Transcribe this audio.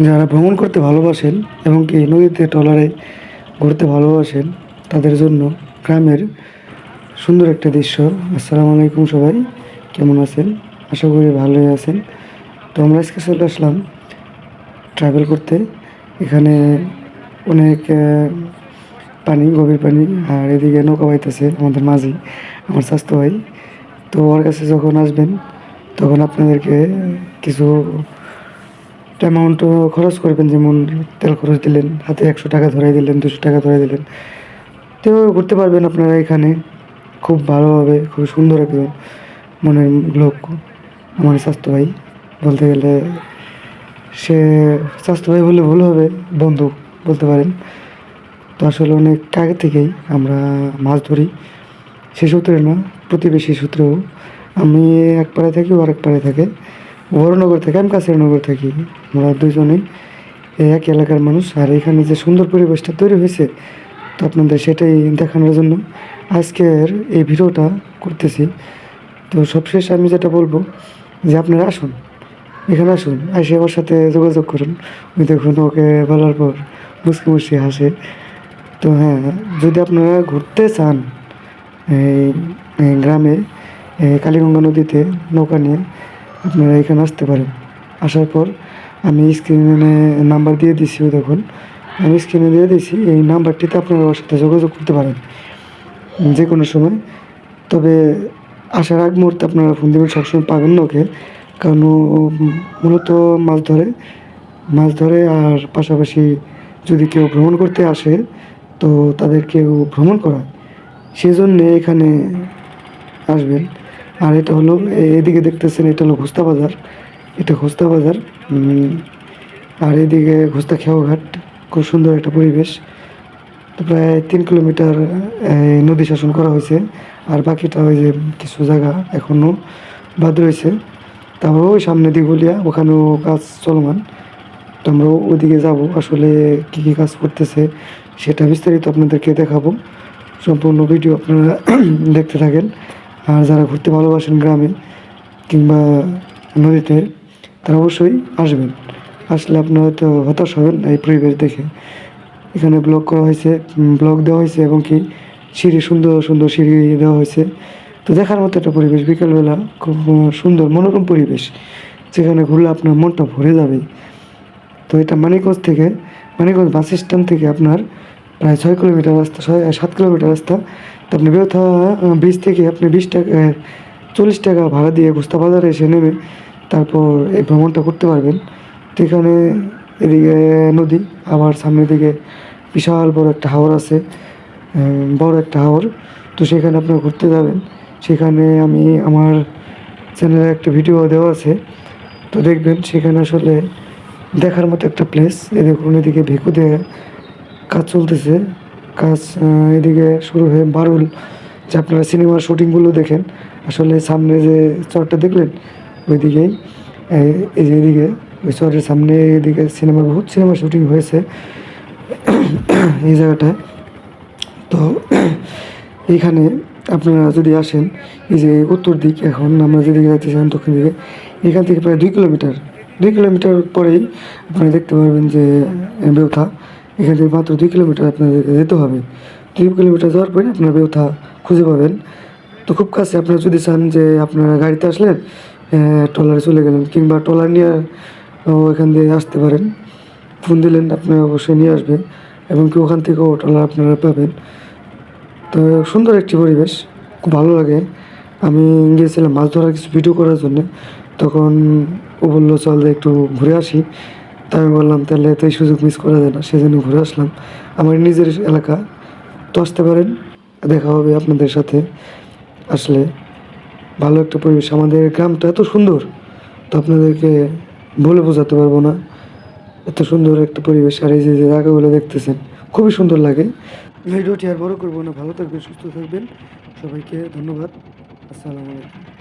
যারা ভ্রমণ করতে ভালোবাসেন এবং কি নদীতে, ট্রলারে ঘুরতে ভালোবাসেন, তাদের জন্য গ্রামের সুন্দর একটা দৃশ্য। আসসালামু আলাইকুম সবাই, কেমন আছেন? আশা করি ভালোই আছেন। তো আমরা আজকে চলে আসলাম ট্রাভেল করতে। এখানে অনেক পানি, গভীর পানি, আর এদিকে নৌকা বাইতেছে আমাদের মাঝি, আমার স্বাস্থ্য ভাই তো ওর কাছে যখন আসবেন, তখন আপনাদেরকে কিছু অ্যামাউন্ট খরচ করবেন, যেমন তেল খরচ দিলেন, হাতে একশো টাকা ধরাই দিলেন, দুশো টাকা ধরাই দিলেন। তো ঘুরতে পারবেন আপনারা এখানে। খুব ভালোভাবে খুব সুন্দর একজন মনের লোক, আমার স্বাস্থ্য ভাই। বলতে গেলে সে স্বাস্থ্য ভাই বললে ভুল হবে, বন্ধু বলতে পারেন। তো আসলে অনেক আগে থেকেই আমরা মাছ ধরি। সে সূত্রে না, প্রতিবেশী সূত্রেও। আমি এক পাড়ে থাকি, ও আরেক পাড়ে থাকে। বড়নগর থেকে, আমি কাছের নগর থাকি। আমরা দুজনেই এক এলাকার মানুষ। আর এখানে যে সুন্দর পরিবেশটা তৈরি হয়েছে, তো আপনাদের সেটাই দেখানোর জন্য আজকের এই ভিডিওটা করতেছি। তো সবশেষ আমি যেটা বলব যে আপনারা আসুন, এখানে আসুন, এসে ওর সাথে যোগাযোগ করুন। ওই দেখুন, ওকে বলার পর মুসকি মুসকি হাসে। তো হ্যাঁ যদি আপনারা ঘুরতে চান এই গ্রামে কালীগঙ্গা নদীতে নৌকা নিয়ে আপনারা এখানে আসতে পারেন। আসার পর আমি স্ক্রিনে নাম্বার দিয়ে দিছি দেখুন। আমি স্ক্রিনে দিয়ে দিছি, এই নাম্বারটিতে আপনারা ওর সাথে যোগাযোগ করতে পারেন। যে কোনো সময়। তবে আসার আগ মুহূর্তে আপনারা ফোন দেবেন, সবসময় পাবেন না ওকে। কারণ মূলত মাছ ধরে। মাছ ধরে আর পাশাপাশি যদি কেউ ভ্রমণ করতে আসে, তো তাদেরকেও ভ্রমণ করায়। সেই জন্যে এখানে আসবেন। আর এটা হলো এদিকে দেখতেছেন এটা হলো ঘোস্তা বাজার। এটা ঘোস্তা বাজার আর এদিকে ঘোস্তা খেয়াঘাট খুব সুন্দর একটা পরিবেশ। প্রায় তিন কিলোমিটার নদী শাসন করা হয়েছে। আর বাকিটা ওই যে কিছু জায়গা এখনও বাদ রয়েছে। তারপর ওই সামনে দিগুলিয়া ওখানেও কাজ চলমান। তো আমরা ওদিকে যাব, আসলে কী কী কাজ করতেছে সেটা বিস্তারিত আপনাদেরকে দেখাবো। সম্পূর্ণ ভিডিও আপনারা দেখতে থাকেন। আর যারা ঘুরতে ভালোবাসেন গ্রামে কিংবা নদীতে, তারা অবশ্যই আসবেন। আসলে আপনারা হয়তো হতাশ হবেন এই পরিবেশ দেখে। এখানে ব্লক করা হয়েছে ব্লক দেওয়া হয়েছে এবং কি সিঁড়ি, সুন্দর সুন্দর সিঁড়ি দেওয়া হয়েছে। তো দেখার মতো একটা পরিবেশ, বিকেলবেলা খুব সুন্দর, মনোরম পরিবেশ, যেখানে ঘুরলে আপনার মনটা ভরে যাবে। তো এটা মানিকগঞ্জ থেকে, মানিকগঞ্জ বাস স্ট্যান্ড থেকে আপনার প্রায় ছয় কিলোমিটার রাস্তা, ছয়, সাত কিলোমিটার রাস্তা তো আপনি বেউথা ব্রিজ থেকে আপনি বিশ টাকা চল্লিশ টাকা ভাড়া দিয়ে গুস্তা বাজারে এসে নেমে তারপর এই ভ্রমণটা করতে পারবেন। তো এখানে এদিকে নদী, আবার সামনের দিকে বিশাল বড় একটা হাওর আছে বড় একটা হাওর। তো সেখানে আপনারা ঘুরতে যাবেন। সেখানে আমি আমার চ্যানেলে একটা ভিডিও দেওয়া আছে, তো দেখবেন সেখানে আসলে দেখার মতো একটা প্লেস দেখুন এদিকে ভেকু দিয়ে কাজ চলতেছে। কাজ এদিকে শুরু হয়ে বারুল, যে আপনারা সিনেমার শুটিংগুলো দেখেন, আসলে সামনে যে চরটা দেখলেন, ওইদিকেই, এই- যে এদিকে, ওই চরের সামনে এদিকে সিনেমার বহুত সিনেমা শুটিং হয়েছে, এই জায়গাটায়। তো, এইখানে আপনারা যদি আসেন, এই যে উত্তর দিক এখন, আমরা যেদিকে যাচ্ছিলাম দক্ষিণ দিকে, এখান থেকে প্রায় দুই কিলোমিটার দুই কিলোমিটার পরেই আপনারা দেখতে পারবেন যে বেউথা। এখান থেকে মাত্র দুই কিলোমিটার আপনাদেরকে যেতে হবে। দুই কিলোমিটার যাওয়ার পরে আপনারা বেউথা খুঁজে পাবেন। তো খুব কাছে আপনারা যদি চান যে আপনারা গাড়িতে আসলেন ট্রলারে চলে গেলেন কিংবা ট্রলার নিয়ে এখান দিয়ে আসতে পারেন। ফোন দিলেন, আপনারা অবশ্যই নিয়ে আসবে এবং কি ওখান থেকেও ট্রলার আপনারা পাবেন। তো সুন্দর একটি পরিবেশ, খুব ভালো লাগে। আমি গিয়েছিলাম মাছ ধরার কিছু ভিডিও করার জন্য। তখন ও বলল, চল একটু ঘুরে আসি। তাই আমি বললাম, তাহলে তো এই সুযোগ মিস করা যায় না, সেজন্য ঘুরে আসলাম। আমার নিজের এলাকা, তো আসতে পারেন, দেখা হবে আপনাদের সাথে। আসলে ভালো একটা পরিবেশ। আমাদের গ্রামটা এত সুন্দর, তো আপনাদেরকে বলে বোঝাতে পারব না। এত সুন্দর একটা পরিবেশ, আর এই যে জায়গাগুলো দেখতেছেন, খুবই সুন্দর লাগে। ভিডিওটি আর বড় করব না। ভালো থাকবেন, সুস্থ থাকবেন। সবাইকে ধন্যবাদ। আসসালামু আলাইকুম।